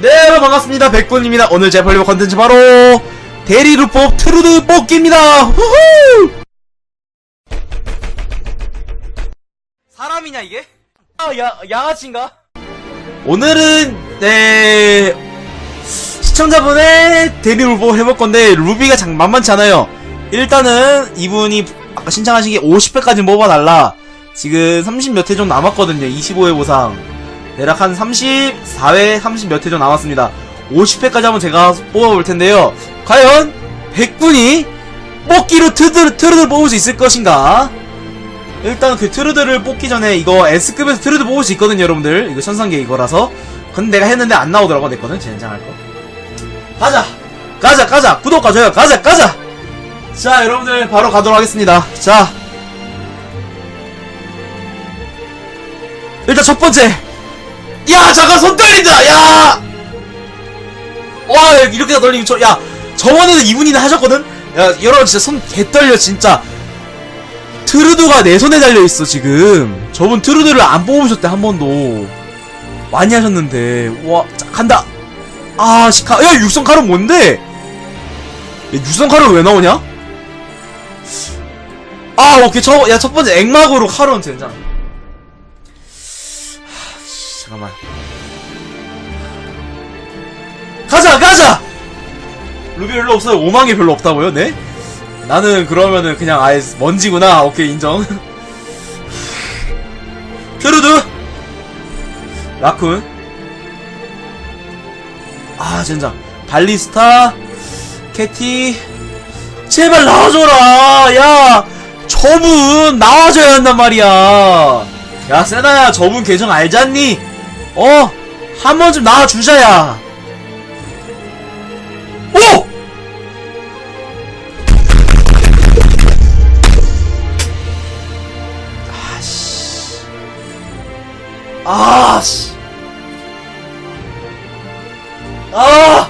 네, 반갑습니다. 백군입니다. 오늘 제 벌리버 컨텐츠 바로 대리루법 트루드 뽑기입니다. 후후! 사람이냐 이게? 아, 야, 양아치인가? 오늘은 네 시청자분의 대리루법 해볼 건데 루비가 장 만만치 않아요. 일단은 이분이 아까 신청하신 게 50회까지 뽑아달라. 지금 30몇회 정도 남았거든요. 25회 보상. 대략 한 34회, 30몇회 정도 남았습니다. 50회까지 한번 제가 뽑아볼 텐데요. 과연 100분이 뽑기로 트르드, 트르드 뽑을 수 있을 것인가? 일단 그 트루드를 뽑기 전에 이거 S급에서 트루드 뽑을 수 있거든요, 여러분들. 이거 천상계 이거라서. 근데 내가 했는데 안 나오더라고, 내 거는. 젠장할 거. 가자! 가자, 가자! 구독과 좋아요, 가자, 가자! 자, 여러분들, 바로 가도록 하겠습니다. 자. 일단 첫 번째. 야, 잠깐, 손 떨린다! 야! 와, 이렇게 다 떨리면 저, 야, 저번에도 이분이나 하셨거든? 야, 여러분, 진짜 손 개 떨려, 진짜. 트루드가 내 손에 달려있어, 지금. 저분 트루드를 안 뽑으셨대, 한 번도. 많이 하셨는데. 와, 자, 간다! 아, 시카, 야, 육성 칼은 뭔데? 야, 육성 칼은 왜 나오냐? 아, 오케이, 저, 야, 첫 번째 액막으로 칼은 젠장. 잠깐만. 가자, 가자! 루비 별로 없어요. 5만 개 별로 없다고요, 네? 나는 그러면은 그냥 아예 먼지구나. 오케이 인정. 트루드 라쿤 아 젠장 발리스타 캐티 제발 나와줘라 야 저분 나와줘야 한단 말이야 야 세나야 저분 계정 알잖니 어 한 번쯤 나와주자야 오! 아씨. 아씨. 아!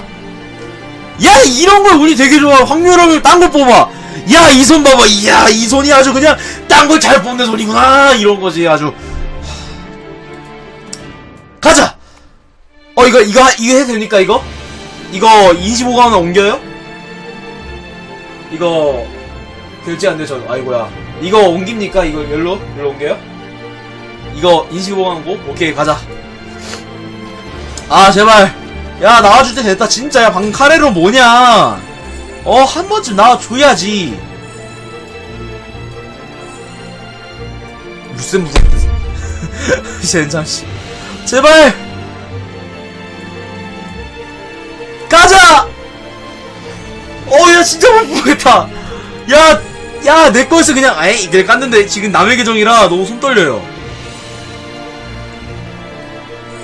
야, 이런 걸 운이 되게 좋아. 확률을 딴걸 뽑아. 야, 이 손 봐봐. 이야, 이 손이 아주 그냥 딴 걸 잘 뽑는 손이구나. 이런 거지, 아주. 어, 이거, 이거, 하- 이거 해도 됩니까, 이거? 이거 25강 하나 옮겨요? 이거, 될지 안 되죠? 아이고야. 이거 옮깁니까? 이거 열로? 열로 옮겨요? 이거 25강 고? 오케이, 가자. 아, 제발. 야, 나와줄 때 됐다. 진짜, 야, 방금 카레로 뭐냐? 어, 한 번쯤 나와줘야지. 무슨 무슨. 젠장, 씨. 제발! 진짜 못 보겠다. 야, 야, 내 거에서 그냥, 에이, 이래 깠는데 지금 남의 계정이라 너무 손 떨려요.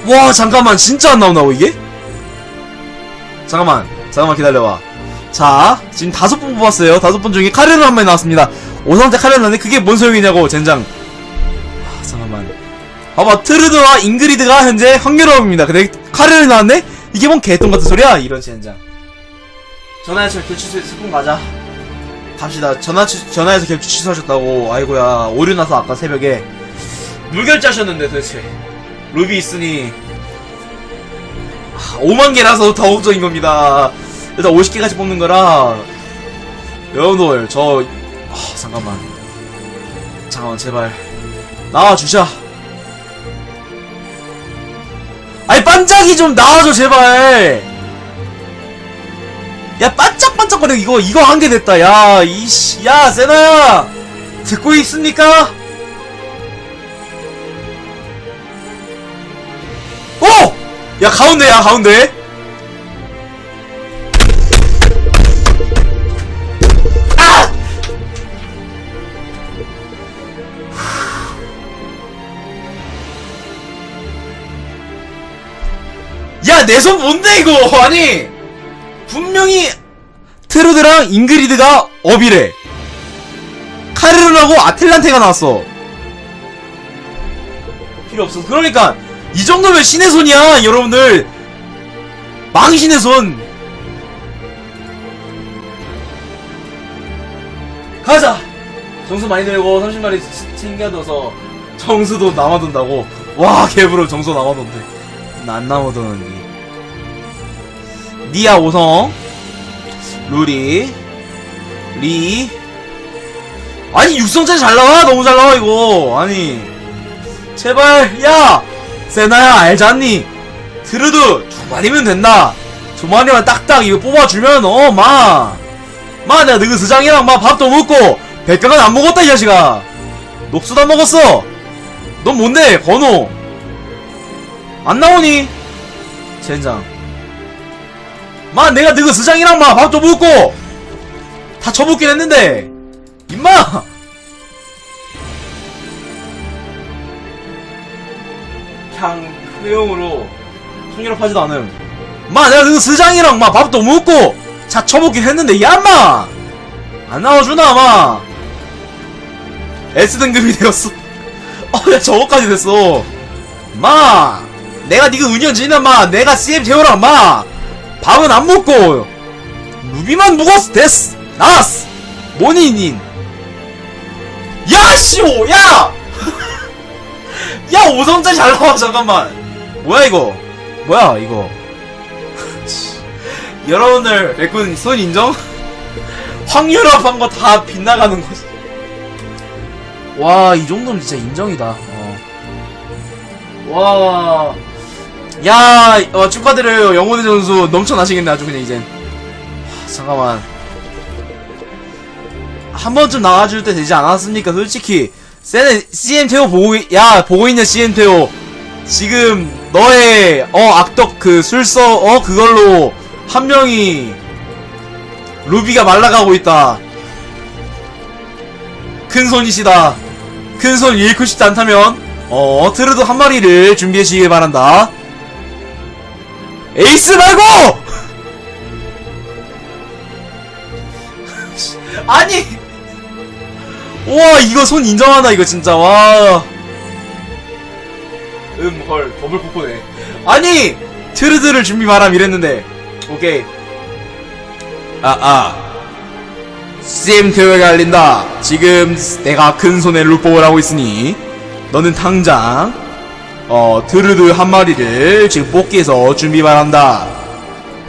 와, 잠깐만, 진짜 안 나오나 고, 이게? 잠깐만, 잠깐만 기다려봐. 자, 지금 다섯 번 뽑았어요. 다섯 번 중에 카레로 한 마리 나왔습니다. 5선대 카레로 나왔는데 그게 뭔 소용이냐고, 젠장. 아, 잠깐만. 봐봐, 트르드와 잉그리드가 현재 황렬업입니다. 근데 카레를 나왔네? 이게 뭔 개똥 같은 소리야? 이런 젠장. 전화해서 취소 스푼 가자. 갑시다. 전화 취, 전화해서 결제 취소하셨다고. 아이고야. 오류 나서 아까 새벽에 무결제하셨는데 도대체. 루비 있으니 아, 5만 개라서 더 걱정인 겁니다. 일단 50개까지 뽑는 거라 여러분들 저 아, 잠깐만 잠깐만 제발 나와 주자. 아니 반짝이 좀 나와줘 제발. 야 반짝반짝거려 이거 이거 한 개 됐다. 야 이씨 야 세나야 듣고 있습니까? 오! 야 가운데야 가운데 아! 야내 손 뭔데 이거 아니 분명히 트루드랑 잉그리드가 업이래. 카르르하고 아틀란테가 나왔어. 필요 없어. 그러니까 이 정도면 신의 손이야 여러분들. 망신의 손. 가자. 정수 많이 들고 30마리 챙겨둬서 정수도 남아둔다고. 와 개부러 정수 남아둔대 나안 남아두는니 니아 오성 루리 리. 아니 육성짜리 잘 나와? 너무 잘 나와 이거. 아니. 제발 야! 세나야 알잖니? 트르드 두 마리면 된다. 두 마리만 딱딱 이거 뽑아주면 어마마 내가 너그 스장이랑 막 밥도 먹고 백강은 안 먹었다 이 자식아. 녹수도 안 먹었어. 넌 뭔데 건호 안 나오니? 젠장 마 내가 너그 스장이랑 막 밥도 먹고 다 쳐먹긴 했는데 임마! 그냥 회용으로 통일업하지도 않음. 마 내가 그 스장이랑 막 밥도 먹고 자 쳐먹긴 했는데 야마! 안 나와주나 마! S등급이 되었어. 어야 저거까지 됐어. 마! 내가 니가 은연 지나 마! 내가 CM 태우랑 마 밥은 안 먹고 루비만 먹었어. 됐어. 나왔어. 모니닌 야 씨오. 야! 야 5성짜리 잘 나와. 잠깐만. 뭐야 이거? 뭐야 이거? 여러분들 백군 손 인정? 확률합한 거 다 빗나가는 거지. 와 이 정도면 진짜 인정이다. 어. 와 야, 어, 축하드려요. 영혼의 전수 넘쳐나시겠네, 아주 그냥 이젠. 하, 잠깐만. 한 번쯤 나와줄 때 되지 않았습니까? 솔직히. 세네, CM 태호 보고, 있- 야, 보고 있냐, CM 태호. 지금, 너의, 어, 악덕 그 술서, 어, 그걸로, 한 명이, 루비가 말라가고 있다. 큰 손이시다. 큰 손 잃고 싶지 않다면, 어, 트르드 한 마리를 준비해 주시길 바란다. 에이스 말고! 아니! 우와, 이거 손 인정하다, 이거 진짜, 와. 음, 헐, 더블 폭포네. 아니! 트르드를 준비 바람 이랬는데. 오케이. 아, 아. CM 대회가 열린다. 지금 내가 큰 손에 룩복을 하고 있으니, 너는 당장, 어, 드르드 한 마리를 지금 뽑기해서 준비 바란다.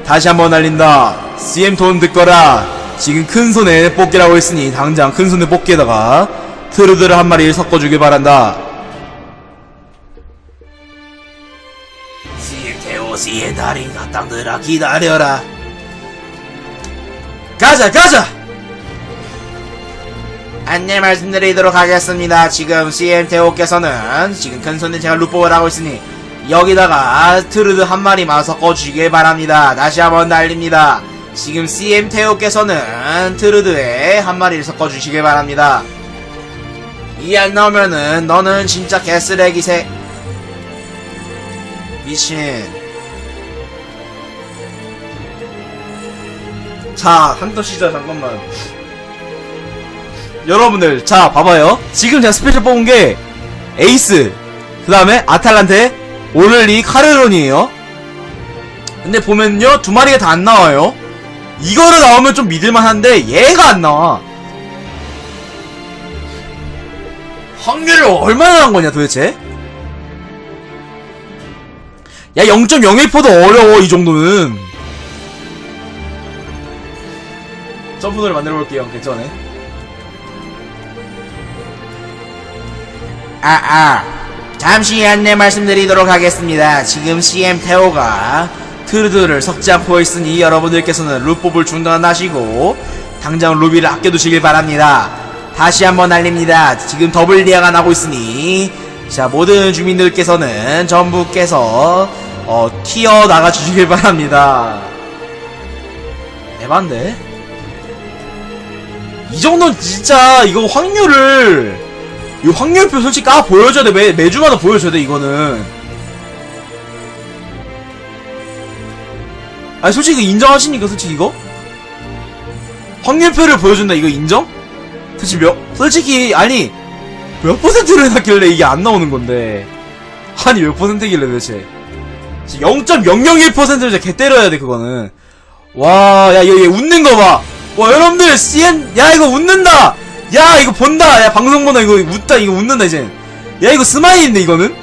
다시 한번 날린다. CM 돈 듣거라. 지금 큰 손에 뽑기라고 했으니 당장 큰 손에 뽑기에다가 트르드를 한 마리 섞어주길 바란다. CM 테오시의 달인 가 땅들아 기다려라. 가자 가자. 안내 말씀드리도록 하겠습니다. 지금 CM태호께서는 지금 큰 손에 제가 루포를 하고 있으니 여기다가 트르드 한 마리 만 섞어주시길 바랍니다. 다시 한번 날립니다. 지금 CM태호께서는 트르드에 한 마리를 섞어주시길 바랍니다. 이 안 나오면은 너는 진짜 개쓰레기새 미친 자 한더 시작 잠깐만 여러분들 자 봐봐요. 지금 제가 스페셜 뽑은 게 에이스 그 다음에 아탈란테 오를리 카르론이에요. 근데 보면요 두 마리가 다 안 나와요. 이거를 나오면 좀 믿을만한데 얘가 안 나와. 확률을 얼마나 한 거냐 도대체? 야 0.01%도 어려워 이 정도는. 점프를 만들어 볼게요 괜찮네 아, 아. 잠시 안내 말씀드리도록 하겠습니다. 지금 CM 태호가 트르드를 섞지 않고 있으니 여러분들께서는 루법을 중단하시고 당장 루비를 아껴두시길 바랍니다. 다시 한번 알립니다. 지금 더블 리아가 나고 있으니 자 모든 주민들께서는 전부께서 어, 튀어 나가 주시길 바랍니다. 에반데? 이 정도는 진짜 이거 확률을 이 확률표 솔직히 까 보여줘야 돼. 매, 매주마다 보여줘야 돼, 이거는. 아니, 솔직히 이거 인정하십니까, 솔직히 이거? 확률표를 보여준다, 이거 인정? 솔직히 몇, 솔직히, 아니, 몇 퍼센트를 해놨길래 이게 안 나오는 건데. 아니, 몇 퍼센트길래 도대체. 0.001%를 진짜 개 때려야 돼, 그거는. 와, 야, 얘, 얘 웃는 거 봐. 와, 여러분들, CN, 야, 이거 웃는다! 야 이거 본다. 야 방송 보나? 이거 웃다. 이거 웃는다 이제. 야 이거 스마일인데 이거는?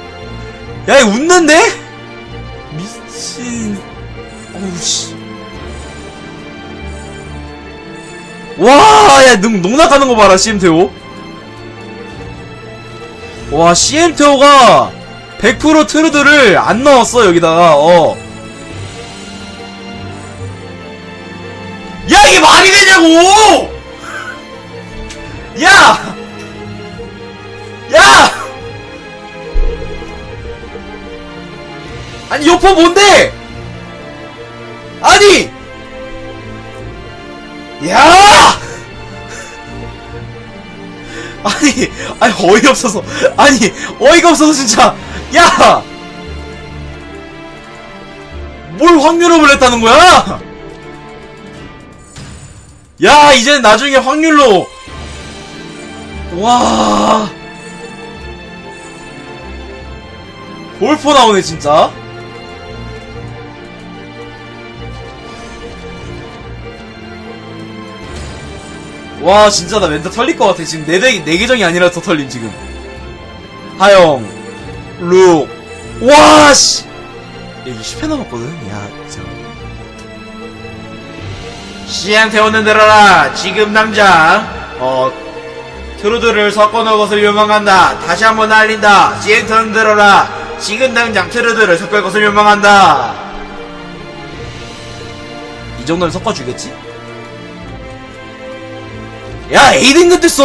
야 이거 웃는데? 미친. 어우씨. 와야 농락하는 거 봐라 CM테오 와 CM테오가 100% 트루드를 안 넣었어 여기다가. 어 야 이게 말이 되냐고! 야! 야! 아니, 여포 뭔데? 아니! 야! 아니, 아니, 어이없어서. 아니, 어이가 없어서, 진짜. 야! 뭘 확률업을 했다는 거야? 야, 이제 나중에 확률로. 와. 볼포 나오네, 진짜. 와 진짜 나 멘탈 털릴 것 같아. 지금 내, 대, 내 계정이 아니라 더 털림 지금. 하영 룩 와씨. 여기 10회 남았거든? 야 진짜. 시양 태우는 들어라 지금 남자. 어 트루드를 섞어 넣은 것을 요망한다. 다시 한번 날린다. 태우는 들어라. 지금 당장 트루드를 섞을 것을 요망한다. 이 정도는 섞어주겠지? 야 A 등급 됐어.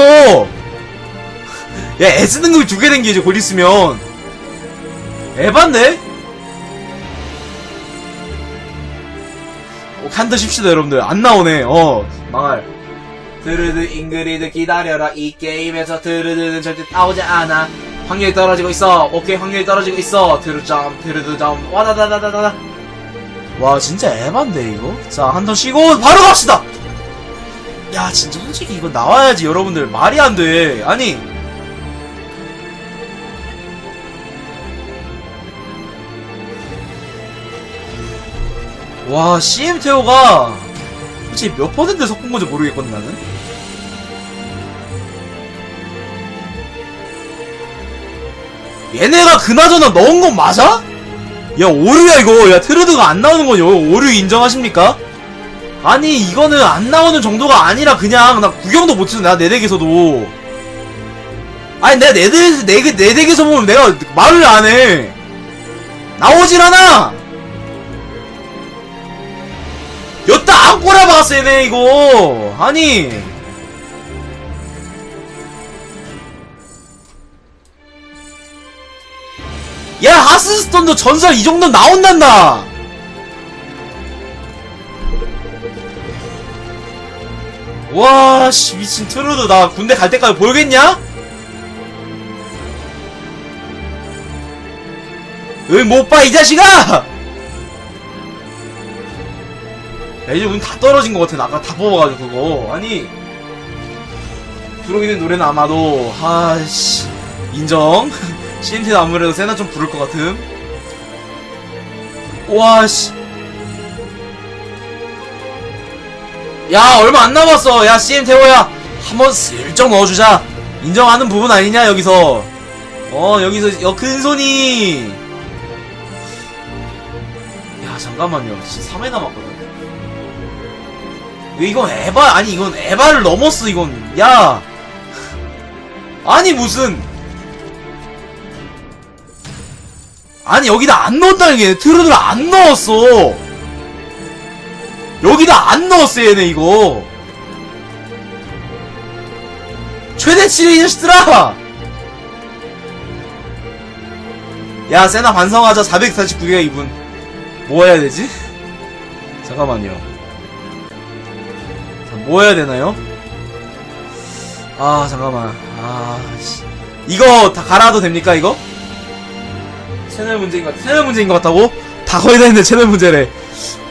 야 S 등급이 두 개 된 게 이제 곧 있으면. 에반데? 어, 칸더 십시다 여러분들. 안 나오네. 어 망할 트르드 잉그리드 기다려라. 이 게임에서 트르드는 절대 나오지 않아. 확률이 떨어지고 있어. 오케이 확률이 떨어지고 있어. 트르점 트르드점 와다다다다다 와 진짜 에반데 이거? 자 한 턴 쉬고 바로 갑시다! 야 진짜 솔직히 이거 나와야지 여러분들. 말이 안 돼. 아니. 와 CM태호가 솔직히 몇 퍼센트 섞은 건지 모르겠거든 나는. 얘네가 그나저나 넣은 건 맞아? 야 오류야 이거. 야 트르드가 안 나오는 건 오류 인정하십니까? 아니 이거는 안 나오는 정도가 아니라 그냥 나 구경도 못해서 내가 내 덱에서도. 아니 내가 내 덱에서 내, 내 덱에서 보면 내가 말을 안해. 나오질 않아 여따 안 꼬라박았어 얘네 이거 아니 야 하스스톤도 전설 이 정도 나온단다 와, 씨, 미친 트루드, 나 군대 갈 때까지 보겠냐? 응, 못 봐, 이 자식아! 야, 이제 운 다 떨어진 것 같아. 나 아까 다 뽑아가지고, 그거. 아니, 들어오는 노래는 아마도, 아씨, 인정. CNT는 아무래도 세나 좀 부를 것 같음. 와, 씨. 야 얼마 안 남았어 야 CM 태호야 한번 슬쩍 넣어주자 인정하는 부분 아니냐 여기서 어 여기서 여 큰손이 야 잠깐만요 진짜 3회 남았거든 이건 에바 아니 이건 에바를 넘었어 이건. 야. 아니 무슨. 아니 여기다 안 넣었다는 게 트루드를 안 넣었어. 여기다 안 넣었어 얘네 이거. 최대치래 이 자식들아 야 세나 반성하자. 449개가 이분. 뭐 해야 되지? 잠깐만요 자, 뭐 되나요? 아 잠깐만 아 씨 이거 다 갈아도 됩니까 이거? 채널 문제인 것 같, 채널 문제인 것 같다고? 다 거의 다 했는데 채널 문제래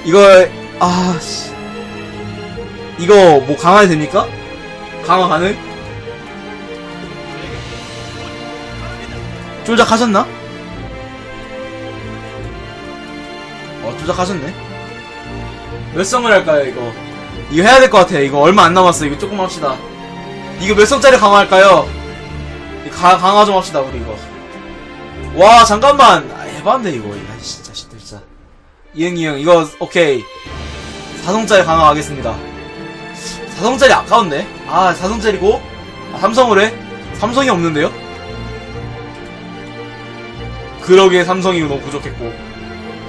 이거 아, 씨. 이거, 뭐, 강화 됩니까? 강화 가능? 조작하셨나? 어, 조작하셨네. 몇 성을 할까요, 이거? 이거 해야 될 것 같아. 이거 얼마 안 남았어. 이거 조금 합시다. 이거 몇 성짜리 강화할까요? 가, 강화 좀 합시다, 우리 이거. 와, 잠깐만. 아, 에반데, 이거. 야, 진짜, 진짜. 이응, 이응. 이거, 오케이. 4성짜리 강화하겠습니다. 4성짜리 아까운데? 아, 4성짜리고? 아, 삼성을 해? 삼성이 없는데요? 그러게 삼성이 너무 부족했고.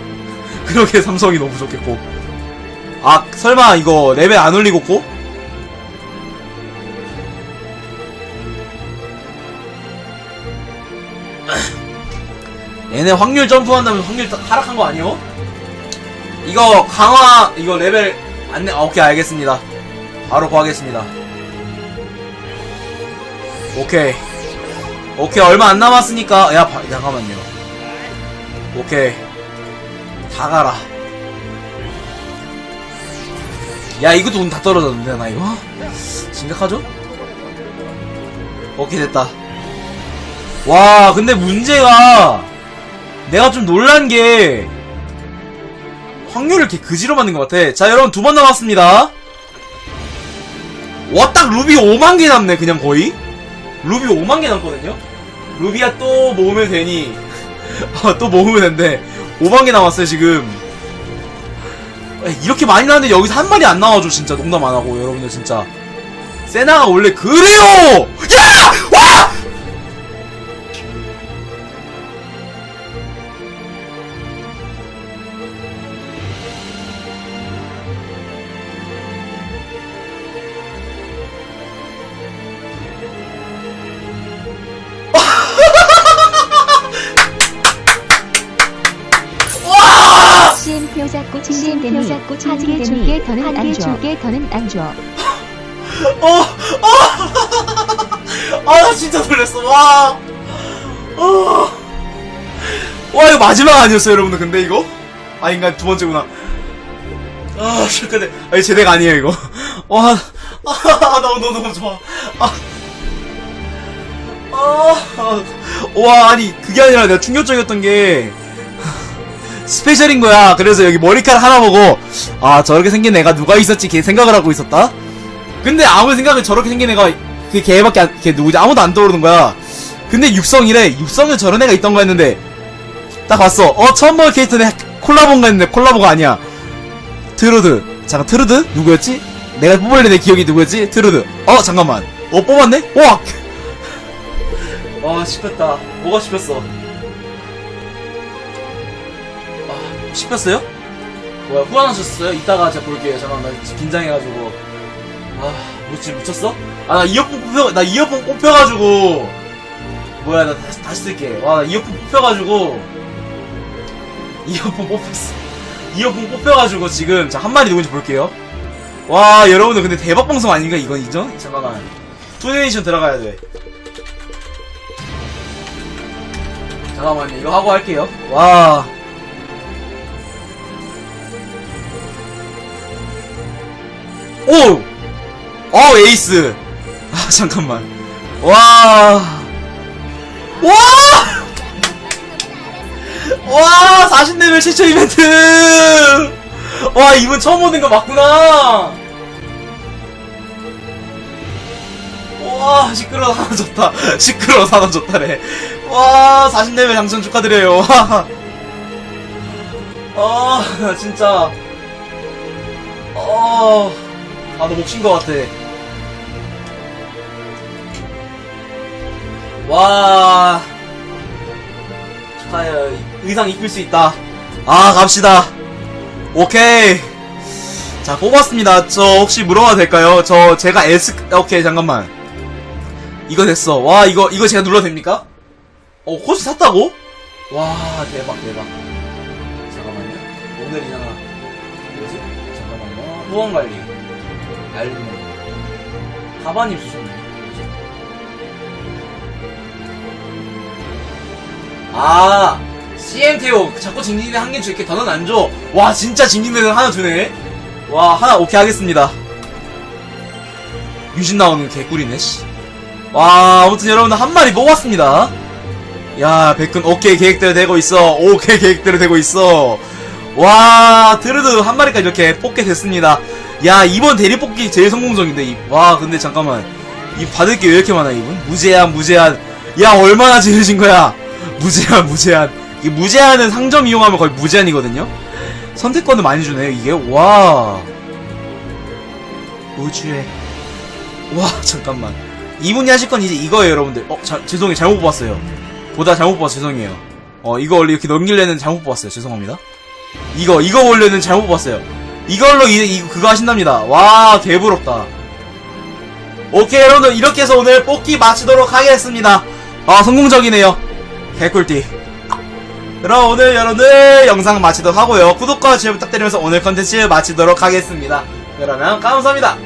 그러게 삼성이 너무 부족했고. 아, 설마 이거 레벨 안 올리고 고? 얘네 확률 점프한다면 확률 다- 하락한 거 아니요? 이거 강화 이거 레벨 안 내. 아, 오케이 알겠습니다. 바로 구하겠습니다. 오케이. 오케이 얼마 안 남았으니까 야 바- 잠깐만요. 오케이 다 가라. 야 이것도 운 다 떨어졌는데 나 이거 심각하죠? 오케이 됐다. 와 근데 문제가 내가 좀 놀란 게 확률을 이렇게 그지로 만든 것 같아. 자, 여러분 두 번 남았습니다. 와, 딱 루비 5만 개 남네, 그냥 거의. 루비 5만 개 남거든요? 루비야 또 모으면 되니. 어, 또 모으면 된대. 5만 개 남았어요, 지금. 이렇게 많이 나왔는데 여기서 한 마리 안 나와줘, 진짜. 농담 안 하고, 여러분들, 진짜. 세나가 원래 그래요! 안 줘. 줄게 더는 안 줘. 어, 어! 아, 나 진짜 놀랬어, 와! 어! 와, 이거 마지막 아니었어요, 여러분들, 근데 이거? 아닌가, 두 번째구나. 아, 근데, 아니, 제대가 아니에요, 이거. 와, 아, 너무, 너무, 너무 좋아. 아, 아, 와, 아니, 그게 아니라 내가 충격적이었던 게, 스페셜인 거야. 그래서 여기 머리카락 하나 보고, 아, 저렇게 생긴 애가 누가 있었지, 걔 생각을 하고 있었다? 근데 아무 생각에 저렇게 생긴 애가 그 걔밖에 안, 걔 누구지 아무도 안 떠오르는 거야. 근데 육성이래. 육성에 저런 애가 있던 거 했는데 딱 봤어. 어 처음 본 캐릭터네 콜라보인가 했는데 콜라보가 아니야. 트루드. 잠깐 트루드 누구였지? 내가 뽑을래 내 기억이 누구였지? 트루드. 어 잠깐만. 어 뽑았네? 와. 아 씹혔다. 뭐가 씹혔어? 씹혔어요? 뭐야 후원하셨어요? 이따가 제가 볼게요. 잠깐만 나 긴장해가지고. 아, 뭐 지금 미쳤어? 아, 나 이어폰 뽑혀, 나 이어폰 뽑혀가지고. 뭐야, 나 다시, 다시 쓸게. 와, 나 이어폰 뽑혀가지고. 이어폰 뽑혔어. 이어폰 뽑혀가지고 지금, 자, 한 마리 누군지 볼게요. 와, 여러분들 근데 대박 방송 아닌가, 이건 인정? 잠깐만. 투네이션 들어가야 돼. 잠깐만요, 이거 하고 할게요. 와. 오! 어 에이스. 아 잠깐만. 와. 와! 와 40레벨 최초 이벤트! 와 이분 처음 오는 거 맞구나. 와 시끄러워 줬다. 시끄러워 줬다래 와 40레벨 당첨 축하드려요. 아 진짜. 어... 아, 너 목신 것 같아. 와. 축하해요. 의상 입힐 수 있다. 아, 갑시다. 오케이. 자, 뽑았습니다. 저 혹시 물어봐도 될까요? 저, 제가 S, 오케이, 잠깐만. 이거 됐어. 와, 이거, 이거 제가 눌러도 됩니까? 어, 코스 샀다고? 와, 대박, 대박. 잠깐만요. 오늘이잖아. 뭐지? 잠깐만요. 후원 관리. 알림. 가반이 주셨네. 뭐지? 아, CMTO. 자꾸 징징대 한개 줄게. 더는 안 줘. 와, 진짜 징징대를 하나 주네. 와, 하나 오케이 하겠습니다. 유신 나오는 개꿀이네, 씨. 와, 아무튼 여러분들 한 마리 뽑았습니다. 야, 백근 오케이 계획대로 되고 있어. 오케이 계획대로 되고 있어. 와, 드르드 한 마리까지 이렇게 뽑게 됐습니다. 야, 이번 대리 뽑기 제일 성공적인데. 이- 와, 근데 잠깐만. 이 받을 게 왜 이렇게 많아, 이분? 무제한, 무제한. 야, 얼마나 지르신 거야? 무제한, 무제한. 이 무제한은 상점 이용하면 거의 무제한이거든요? 선택권을 많이 주네요, 이게. 와. 우주의 와 잠깐만 이분이 하실 건 이제 이거예요 여러분들 어 자, 죄송해요 잘못 봤어요 보다 잘못 봐서 죄송해요 어 이거 원래 이렇게 넘길래는 잘못 봤어요 죄송합니다 이거 이거 원래는 잘못 봤어요 이걸로 이제 이 그거 하신답니다. 와 개부럽다. 오케이 여러분들. 이렇게 해서 오늘 뽑기 마치도록 하겠습니다. 아 성공적이네요. 개꿀띠. 그럼 오늘 여러분들 영상 마치도록 하고요. 구독과 좋아요 부탁드리면서 오늘 컨텐츠 마치도록 하겠습니다. 그러면 감사합니다